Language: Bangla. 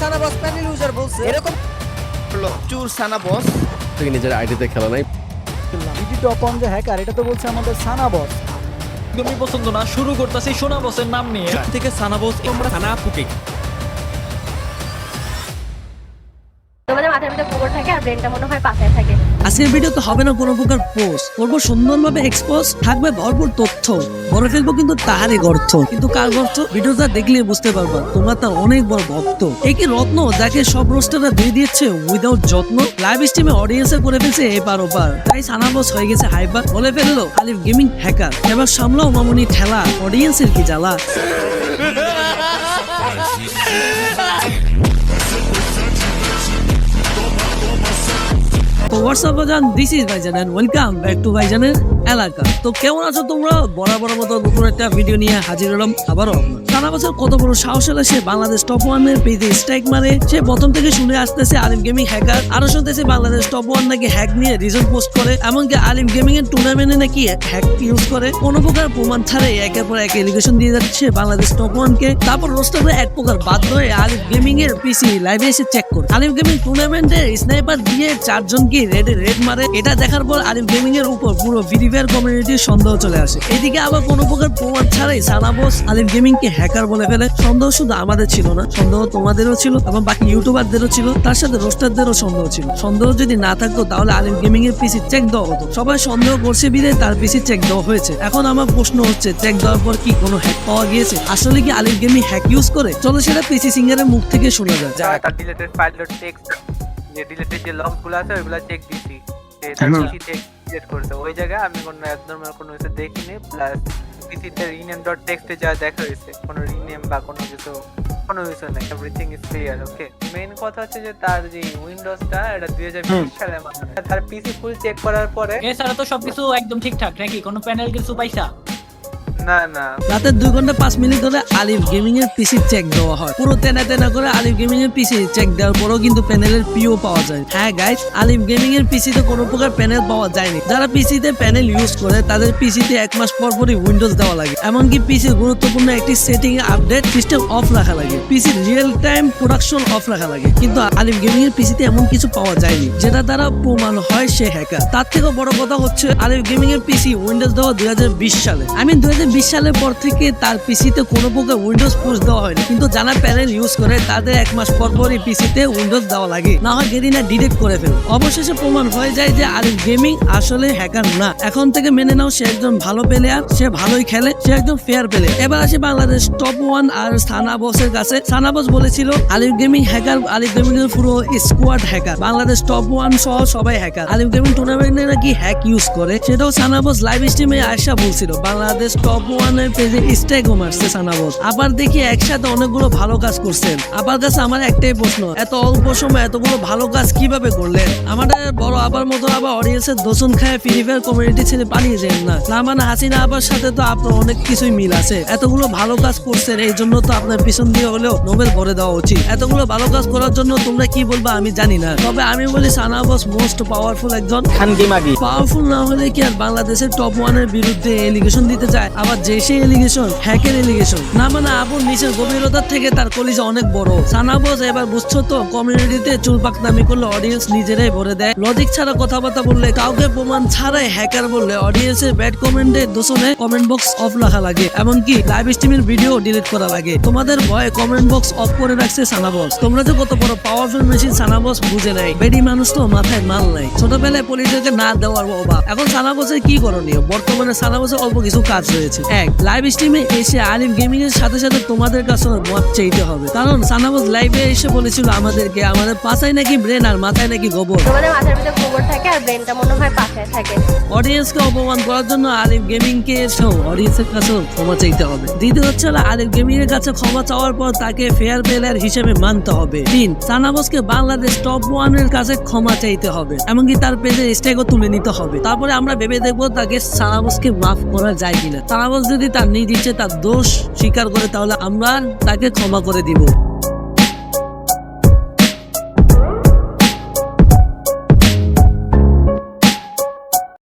সানা বস প্যানেল ইউজার বলছে। এরকম চুর সানাবস। তুই নিজের আইডিতে খেলা নাই। বিডি টপ অন যে হ্যাকার এটা তো বলছে আমাদের সানাবস। তুমি একদমই পছন্দ না শুরু করতেছি সোনা বসের নাম নিয়ে। থেকে সানাবস আমরা সানা পুকে ভিতরে থাকে আর ব্রেনটা মনে হয় পাশে থাকে। আজকের ভিডিওতে হবে না কোনো প্রকার পোস্ট করব সুন্দরভাবে এক্সপোজ থাকবে ভরপুর তথ্য। বড় ফেলব কিন্তু তাহারই গর্থ কিন্তু কার গর্থ ভিডিওটা দেখলে বুঝতে পারবা তোমরা তার অনেক বড় ভক্ত। কি রত্ন যাকে সব রোস্টাররা দিয়ে দিচ্ছে উইদাউট যত্ন লাইভ স্ট্রিমে অডিয়েন্সে করে ফেলছে এপার ওপার তাই সানাবস হয়ে গেছে হাইবার বলে ফেলল আলিফ গেমিং হ্যাকার এবার সামলাও মামুনি ঠেলা অডিয়েন্সের কি জ্বালা? হোয়াটসঅ্যাপ বাজান this is Bhaijan and welcome back to ভাইজানের এলাকা তো কেমন আছো তোমরা? বরাবর মতো নতুন একটা ভিডিও নিয়ে হাজির হলাম আবারও। সারা বছর কত বড় সাহস হলে সে বাংলাদেশ টপ ওয়ানের পেজে স্ট্রাইক মারে। সে প্রথম থেকে শুনে আসতেছে আলিম গেমিং হ্যাকার আরও শুনতেছে বাংলাদেশ টপ ওয়ান নাকি হ্যাক নিয়ে রিজন পোস্ট করে। এমনকি আলিম গেমিং এর টুর্নামেন্টে নাকি হ্যাক ইউজ করে। কোনো প্রকার প্রমাণ ছাড়াই একের পর এক এলিগেশন দিয়ে যাচ্ছে বাংলাদেশ টপ ওয়ানকে তারপর রোস্টারে এক প্রকার বাধ্য হয়ে আলিম গেমিং এর পিসি লাইভে এসে চেক করে। আলিম গেমিং টুর্নামেন্টে স্নাইপার দিয়ে চারজনকে রেডে রেড মারে, এটা দেখার পর আলিম গেমিং এর উপর পুরো ভিডিফায়ার কমিউনিটির সন্দেহ চলে আসে। এদিকে আবার কোনো প্রকার প্রমাণ ছাড়াই সানাবোস আলিম গেমিং কে হ্যাকার বলে ফেলে। সন্দেহ শুধু আমাদের ছিল না, সন্দেহ তোমাদেরও ছিল এবং বাকি ইউটিউবারদেরও ছিল, তার সাথে রোস্টারদেরও সন্দেহ ছিল। সন্দেহ যদি না থাকতো তাহলে আলিম গেমিং এর পিসি চেক দেওয়া হতো। সবাই সন্দেহ করছে বিদে তার পিসি চেক দেওয়া হয়েছে। এখন আমার প্রশ্ন হচ্ছে চেক দেওয়ার পর কি কোনো হ্যাক পাওয়া গিয়েছে? আসলে কি আলিম গেমিং হ্যাক ইউজ করে? চলো সেটা পিসি সিঙ্গারের মুখ থেকে শোনা যায় যা তার ডিলেটেড ফাইল টেক্সট যে ডিলেটেড যে লগগুলো আছে ওইগুলো চেক দিছি ডিলেট করতে ওই জায়গায় আমি কোনো অ্যাবনর্মাল কোনো কিছু দেখিনি প্লাস পিসিতে রিনেম ডট টেক্সটে যা দেখা হয়েছে কোনো রিনেম বা কোনো কিছু কোনো কিছু নেই everything is clear okay main কথা হচ্ছে যে তার যে উইন্ডোজটা এটা দুই হাজার বিশ সালে। তার পিসি ফুল চেক করার পরে এছাড়া তো সবকিছু একদম ঠিকঠাক নাকি কোনো প্যানেল কিছু পাইছা? না রাতের দুই ঘণ্টা পাঁচ মিনিট ধরে আলিফ গেমিং এর পিসি চেক দেওয়া হয়। পুরো তেনা তেনা করে আলিফ গেমিং এর পিসি চেক দেওয়ার পরও কিন্তু প্যানেলের পিও পাওয়া যায়। হ্যাঁ গাইস আলিফ গেমিং এর পিসিতে কোনো প্রকার প্যানেল পাওয়া যায়নি। যারা পিসিতে প্যানেল ইউজ করে, তাদের পিসিতে এক মাস পর পরই উইন্ডোজ দেওয়া লাগে। এমনকি পিসির গুরুত্বপূর্ণ একটি সেটিং আপডেট সিস্টেম অফ রাখা লাগে। পিসির রিয়েল টাইম প্রোডাকশন অফ রাখা লাগে। কিন্তু আলিফ গেমিং এর পিসিতে এমন কিছু পাওয়া যায়নি, যেটা দ্বারা প্রমাণ হয় সে হ্যাকার তার থেকেও বড় কথা হচ্ছে আলিফ গেমিং এর পিসি উইন্ডোজ দেওয়া দুই হাজার বিশ সালে। আমি দুই হাজার সালের পর থেকে তার পিসিতে কোনো প্রকার উইন্ডোজ পুশ দেওয়া হয়নি। কিন্তু যারা প্যানেল ইউজ করে, তাদের এক মাস পর পরই পিসিতে উইন্ডোজ দেওয়া লাগে। না হয় গেরিনা ডিলিট করে ফেলে অবশেষে প্রমাণ হয়ে যায় যে আলিফ গেমিং আসলে হ্যাকার না। এখন থেকে মেনে নাও, সে একজন ভালো প্লেয়ার সে ভালোই খেলে, সে একজন ফেয়ার প্লেয়ার এবার আসি বাংলাদেশ টপ ওয়ান আর সানা বসের কাছে। সানা বস বলেছিল আলিফ গেমিং হ্যাকার আলিফ গেমিং এর পুরো squad hacker Bangladesh top one সহ সবাই হ্যাকার আলিফ গেমিং টুর্নামেন্টে নাকি হ্যাক ইউজ করে। সেটাও সানা বস লাইভ স্ট্রিমে আসা বলছিল। বাংলাদেশ টপ ওয়ানের পেজে স্ট্রাইকও মারছে সানা বস আবার দেখি একসাথে অনেকগুলো ভালো কাজ করছেন। আবার কাছে আমার একটাই প্রশ্ন এত অল্প সময় এতগুলো ভালো কাজ কীভাবে করলেন? আমাদের বড় আবার মতো আবার অডিয়েন্সের দোষণ খায় ফ্রি ফায়ার কমিউনিটি ছেড়ে পালিয়ে যান না। না মানে হাসিনা আবার সাথে তো আপনার অনেক কিছুই মিল আছে। এতগুলো ভালো কাজ করছেন এই জন্য তো আপনার পিছন দিয়ে হলেও নোবেল ভরে দেওয়া উচিত। এতগুলো ভালো কাজ করার জন্য তোমরা কি বলবা আমি জানি না। তবে আমি বলি সানা বস মোস্ট পাওয়ারফুল একজন। খানকি মাগি। পাওয়ারফুল না হলে কি আর বাংলাদেশের টপ ওয়ানের বিরুদ্ধে এলিগেশন দিতে যায়? আবার যে সেই এলিগেশন হ্যাকের এলিগেশন না মানে আবুর নিচের গভীরতার থেকে তার কলিজা অনেক বড়। সানাবোজ এবার বুঝছ তো কমিউনিটিতে চুলপাক নামি করলে অডিয়েন্স নিজেরাই ভরে দেয়। লজিক ছাড়া কথাবার্তা বললে কাউকে প্রমাণ ছাড়াই হ্যাকার বললে অডিয়েন্সের ব্যাড কমেন্টে দোষণে কমেন্ট বক্স অফ রাখা লাগে। এমনকি লাইভ স্ট্রিমের ভিডিও ডিলিট করা লাগে। তোমাদের ভয়ে কমেন্ট বক্স অফ করে রাখছে সানাবস তোমরা যে কত বড় পাওয়ারফুল মেশিন সানাবস বুঝে নাই। বেডি মানুষ তো মাথায় মাল নাই। ছোটবেলায় পুলিশদেরকে না দেওয়ার অভাব। এখন সানাবসের কি করণীয়? বর্তমানে সানাবসের অল্প কিছু কাজ রয়েছে। এক লাইভ স্ট্রিমে এসে আলিম গেমিং এর সাথে সাথে তোমাদের কাছে মত চাইতে হবে। কারণ সানাবস লাইভে এসে বলেছিল আমাদেরকে আমাদের পাশায় নাকি ব্রেন আর মাথায় নাকি গোবর? তোমাদের মাথার ভিতরে গোবর থাকে আর ব্রেনটা মনে হয় পাশে থাকে। অডিয়েন্সকে অপমান করার জন্য আলিফ গেমিং কে এসেও অডিয়েন্সের কাছেও ক্ষমা চাইতে হবে। দ্বিতীয় হচ্ছে আলিফ গেমিং এর কাছে ক্ষমা চাওয়ার পর তাকে ফেয়ার প্লেয়ার হিসেবে মানতে হবে। তিন সানাবসকে বাংলাদেশ টপ ওয়ানের কাছে ক্ষমা চাইতে হবে। এমনকি তার পেজে স্টেকও তুলে নিতে হবে। তারপরে আমরা ভেবে দেখব তাকে সানাবসকে মাফ করা যায় কিনা। সানাবস যদি তার নিজ ইচ্ছে, তার দোষ স্বীকার করে, তাহলে আমরা তাকে ক্ষমা করে দিব।